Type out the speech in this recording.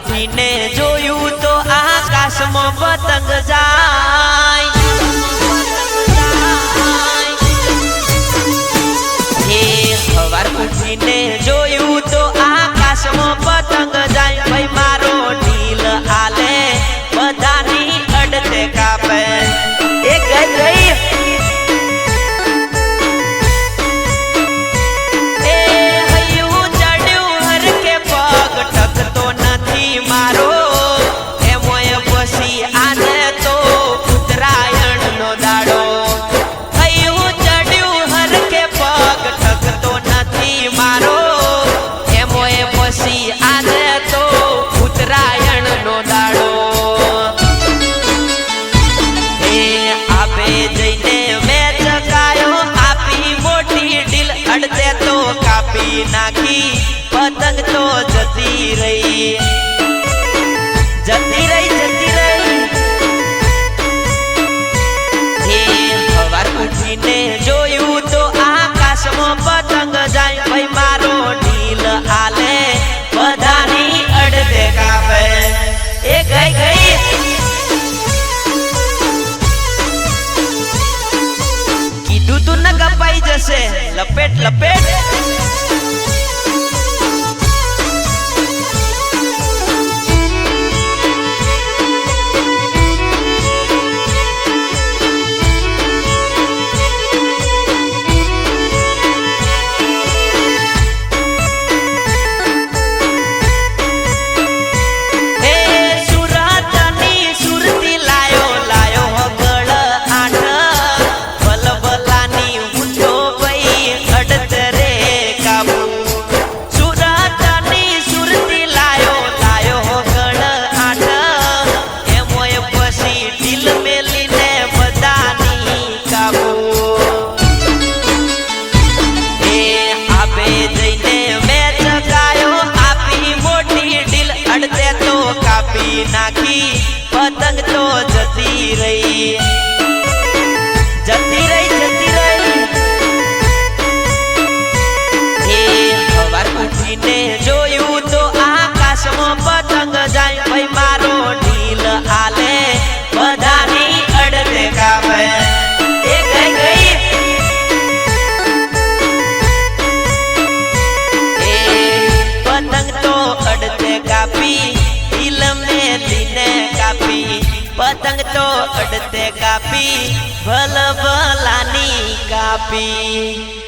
ઉઠીને જોયું તો આકાશમાં પતંગ જા મારો. એમોય પછી આને તો ઉત્તરાયણ નો દાડો. થયું ચડ્યું હરકે પગ ઠકતો નથી મારો. એમોય પછી આને તો ઉત્તરાયણ નો દાડો. એ આપે જઈને મેં ચકાયો આપી મોટી ડીલ અડતે તો કાપી નાખી. પતંગ તો જતી રહી. કીધું તું ન કપાઈ જશે. લપેટ લપેટ. કાપી નાખી, પતંગ તો જતી રહી. જતી રહી જતી રહી. એ હવાર ઉઠીને જોયું તો આકાશમાં પતંગ જાય. ભાઈ મારો ઢીલ આલે, બધાની અડને કાપે એ પતંગ તો અડતે કાપી પતંગ તો અડતે કાપી ભલ ભલાની કાપી.